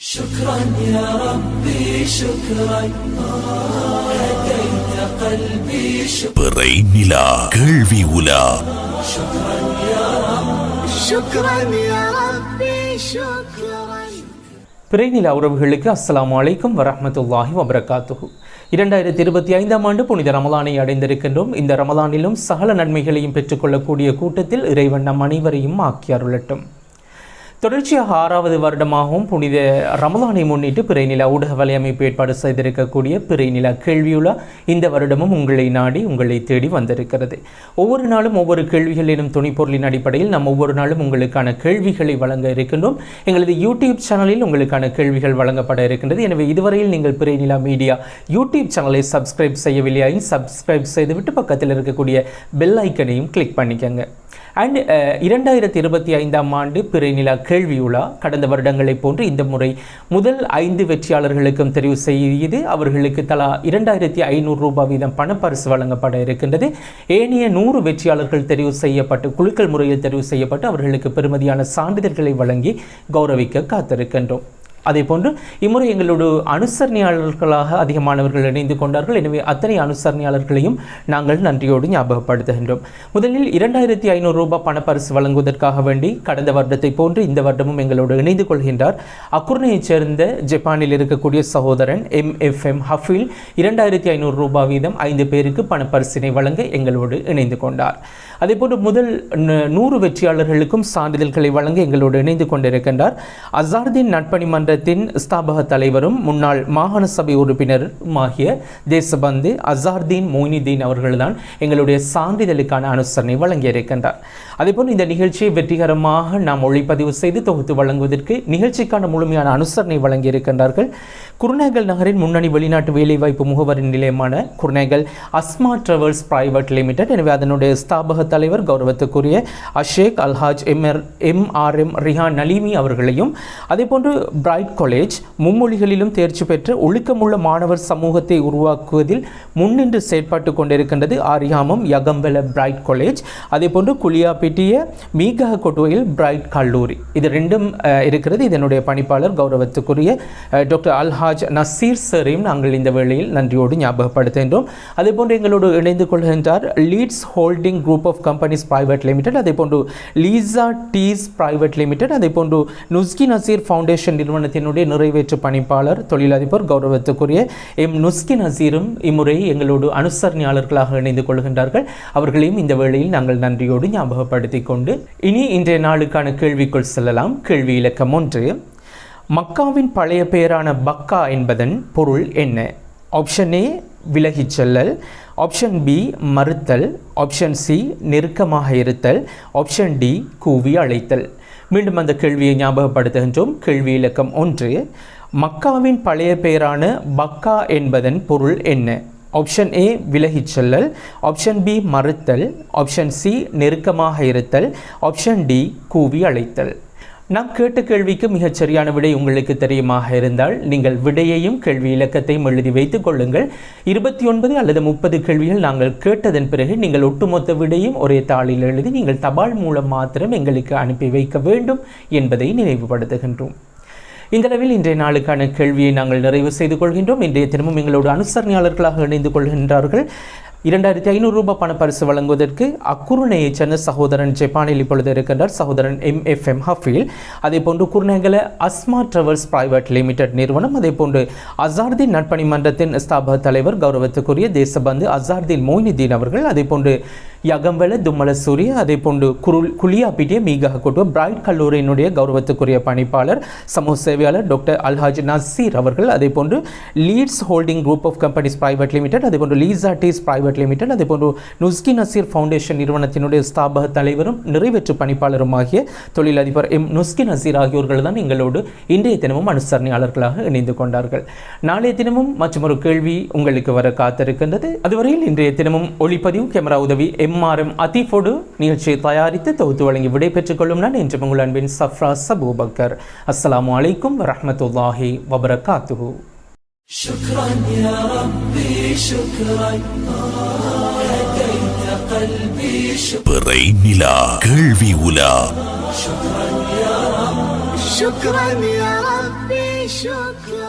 شكرا يا ربي شكرا هديت قلبي شكرا பிறை நிலா கேள்வி உலா شكرا يا ربي شكرا பிறைநில உறவுகளுக்கு அஸ்ஸலாமு அலைக்கும் வரஹ்மத்துல்லாஹி வபரகாத்துஹு இரண்டாயிரத்தி இருபத்தி ஐந்தாம் ஆண்டு புனித ரமலானை அடைந்திருக்கின்றோம் இந்த ரமலானிலும் சகல நன்மைகளையும் பெற்றுக்கொள்ளக்கூடிய கூட்டத்தில் இறைவன் நம் அனைவரையும் ஆக்கி அருளட்டும் தொடர்ச்சியாக ஆறாவது வருடமாகவும் புனித ரமலானை முன்னிட்டு பிறைநிலா ஊடக வலையமைப்பு ஏற்பாடு செய்திருக்கக்கூடிய பிறைநிலா கேள்வியுலா இந்த வருடமும் உங்களை நாடி உங்களை தேடி வந்திருக்கிறது. ஒவ்வொரு நாளும் ஒவ்வொரு கேள்விகள் எனும் துணிப்பொருளின் அடிப்படையில் நாம் ஒவ்வொரு நாளும் உங்களுக்கான கேள்விகளை வழங்க இருக்கின்றோம். எங்களது யூடியூப் சேனலில் உங்களுக்கான கேள்விகள் வழங்கப்பட இருக்கின்றது. எனவே இதுவரையில் நீங்கள் பிறைநிலா மீடியா யூடியூப் சேனலை சப்ஸ்கிரைப் செய்யவில்லையாயின் சப்ஸ்கிரைப் செய்துவிட்டு பக்கத்தில் இருக்கக்கூடிய பெல் ஐக்கனையும் கிளிக் பண்ணிக்கங்க. அண்ட் uh, இரண்டாயிரத்தி இருபத்தி ஐந்தாம் ஆண்டு பிறைநிலா கேள்வி உலா. கடந்த வருடங்களைப் போன்று இந்த முறை முதல் ஐந்து வெற்றியாளர்களுக்கும் தெரிவு செய்து அவர்களுக்கு தலா இரண்டாயிரத்தி ஐநூறு ரூபாய் வீதம் பணப்பரிசு வழங்கப்பட இருக்கின்றது. ஏனைய நூறு வெற்றியாளர்கள் தெரிவு செய்யப்பட்டு குழுக்கள் முறையில் தெரிவு செய்யப்பட்டு அவர்களுக்கு பெருமதியான சான்றிதழ்களை வழங்கி கௌரவிக்க காத்திருக்கின்றோம். அதேபோன்று இம்முறை எங்களோடு அனுசரணையாளர்களாக அதிகமானவர்கள் இணைந்து கொண்டார்கள். எனவே அத்தனை அனுசரணையாளர்களையும் நாங்கள் நன்றியோடு ஞாபகப்படுத்துகின்றோம். முதலில் இரண்டாயிரத்தி ஐநூறு ரூபாய் பணப்பரிசு வழங்குவதற்காக வேண்டி கடந்த வருடத்தை போன்று இந்த வருடமும் எங்களோடு இணைந்து கொள்கின்றார். அக்குர்ணையைச் சேர்ந்த ஜப்பானில் இருக்கக்கூடிய சகோதரன் எம் எஃப் எம் ஹஃபில் இரண்டாயிரத்தி ஐநூறு ரூபாய் வீதம் ஐந்து பேருக்கு பணப்பரிசினை வழங்க எங்களோடு இணைந்து கொண்டார். அதேபோன்று முதல் நூறு வெற்றியாளர்களுக்கும் சான்றிதழ்களை வழங்க எங்களோடு இணைந்து கொண்டிருக்கின்றார். அசார்தீன் நட்பணி மன்றத்தின் ஸ்தாபக தலைவரும் முன்னாள் மாகாண சபை உறுப்பினருமாகிய தேசபந்து அசார்தீன் மொய்னிதீன் அவர்கள்தான் எங்களுடைய சான்றிதழுக்கான அனுசரணை வழங்கியிருக்கின்றார். அதேபோல் இந்த நிகழ்ச்சியை வெற்றிகரமாக நாம் ஒளிப்பதிவு செய்து தொகுத்து வழங்குவதற்கு நிகழ்ச்சிக்கான முழுமையான அனுசரணை வழங்கியிருக்கின்றார்கள். குருநேகல் நகரின் முன்னணி வெளிநாட்டு வேலைவாய்ப்பு முகவரின் நிலையமான Kurunegala Asma travels private limited எனவே அதனுடைய ஸ்தாபக தலைவர் கௌரவத்துக்குரிய அஷேக் Alhaj M R M R M Rihan Naleemi அவர்களையும் அதேபோன்று பிரைட் காலேஜ் மும்மொழிகளிலும் தேர்ச்சி பெற்று ஒழுக்கமுள்ள மாணவர் சமூகத்தை உருவாக்குவதில் முன்னின்று செயற்பட்டு கொண்டிருக்கின்றது ஆரியாமம் யகம்பல பிரைட் காலேஜ். அதேபோன்று குளியாப்பிட்டிய மீகா கொட்டுவையில் பிரைட் கல்லூரி. இது ரெண்டும் இருக்கிறது. இதனுடைய பணிப்பாளர் கௌரவத்துக்குரிய டாக்டர் அல்ஹா ஹாஜ் நசீர் சரையும் நாங்கள் இந்த வேளையில் நன்றியோடு ஞாபகப்படுத்துகின்றோம். அதேபோன்று எங்களோடு இணைந்து கொள்கின்றார் Leeds holding group of companies private limited அதேபோன்று லீசா டீஸ் பிரைவேட் லிமிடெட் அதேபோன்று நுஸ்கி நசீர் ஃபவுண்டேஷன் நிறுவனத்தினுடைய நிறைவேற்று பணிப்பாளர் தொழிலதிபர் கௌரவத்துக்குரிய எம் நுஸ்கி நசீரும் இம்முறை எங்களோடு அனுசரணையாளர்களாக இணைந்து கொள்கின்றார்கள். அவர்களையும் இந்த வேளையில் நாங்கள் நன்றியோடு ஞாபகப்படுத்திக் கொண்டு இனி இன்றைய நாளுக்கான கேள்விக்குள் செல்லலாம். கேள்வி இலக்கம் ஒன்று மக்காவின் பழைய பெயரான பக்கா என்பதன் பொருள் என்ன? ஆப்ஷன் ஏ விலகிச் செல்லல். ஆப்ஷன் பி மறுத்தல். ஆப்ஷன் சி நெருக்கமாக இருத்தல். ஆப்ஷன் டி கூவி அழைத்தல். மீண்டும் அந்த கேள்வியை ஞாபகப்படுத்துகின்றோம். கேள்வி இலக்கம் ஒன்று. மக்காவின் பழைய பெயரான பக்கா என்பதன் பொருள் என்ன? ஆப்ஷன் ஏ விலகிச் செல்லல். ஆப்ஷன் பி மறுத்தல். ஆப்ஷன் சி நெருக்கமாக இருத்தல். ஆப்ஷன் டி கூவி அழைத்தல். நாம் கேட்ட கேள்விக்கு மிகச் சரியான விடை உங்களுக்கு தெரியுமாக இருந்தால் நீங்கள் விடையையும் கேள்வி இலக்கத்தையும் எழுதி வைத்துக் கொள்ளுங்கள். இருபத்தி ஒன்பது அல்லது முப்பது கேள்விகள் நாங்கள் கேட்டதன் பிறகு நீங்கள் ஒட்டுமொத்த விடையும் ஒரே தாளில் எழுதி நீங்கள் தபால் மூலம் மாத்திரம் எங்களுக்கு அனுப்பி வைக்க வேண்டும் என்பதை நினைவுபடுத்துகின்றோம். இந்த அளவில் இன்றைய நாளுக்கான கேள்வியை நாங்கள் நிறைவு செய்து கொள்கின்றோம். இன்றைய தினமும் எங்களோட அனுசரணையாளர்களாக இணைந்து கொள்கின்றார்கள். இரண்டாயிரத்தி ஐநூறு ரூபாய் பணப்பரிசு வழங்குவதற்கு அக்குருணையைச் சேர்ந்த சகோதரன் ஜப்பானில் இப்பொழுது இருக்கின்றார் சகோதரன் எம் எஃப் எம் ஹஃபீல் அதே போன்று Kurunegala Asma travels private limited நிறுவனம் அதே போன்று அசார்தீன் நட்பணி மன்றத்தின் ஸ்தாபக தலைவர் கௌரவத்துக்குரிய தேசபந்து அசார்தீன் மொய்னுதீன் அவர்கள் அதே போன்று யகம்பல தும்மல சூரிய அதே போன்று குருள் குளியாப்பிட்டிய மீகா கொட்டுவ பிரைட் கல்லூரியினுடைய கௌரவத்துக்குரிய பணிப்பாளர் சமூக சேவையாளர் டாக்டர் அல்ஹாஜ் நசீர் அவர்கள் அதே போன்று Leeds holding group of companies private limited அதே போன்று லீசா பிரைவேட் பிரைவேட் லிமிடெட் அதே போன்று நுஸ்கி நசீர் ஃபவுண்டேஷன் நிறுவனத்தினுடைய ஸ்தாபக தலைவரும் நிறைவேற்று பணிப்பாளருமாகிய தொழிலதிபர் எம் நுஸ்கி நசீர் ஆகியோர்கள் தான் எங்களோடு இன்றைய தினமும் அனுசரணையாளர்களாக இணைந்து கொண்டார்கள் நாளைய தினமும் மற்றொரு கேள்வி உங்களுக்கு வர காத்திருக்கின்றது அதுவரையில் இன்றைய தினமும் ஒளிப்பதிவு கேமரா உதவி எம்ஆர்எம் அதீஃபோடு நிகழ்ச்சியை தயாரித்து தொகுத்து வழங்கி விடை பெற்றுக் கொள்ளும் நான் என்று உங்கள் அன்பின் சஃப்ரா சபூபக்கர் அஸ்ஸலாமு அலைக்கும் வரஹ்மத்துல்லாஹி வபரகாத்துஹு شكرا يا ربي شكرا هديت قلبي شكرا பிறை நிலா கேள்வி உலா شكرا يا ربي شكرا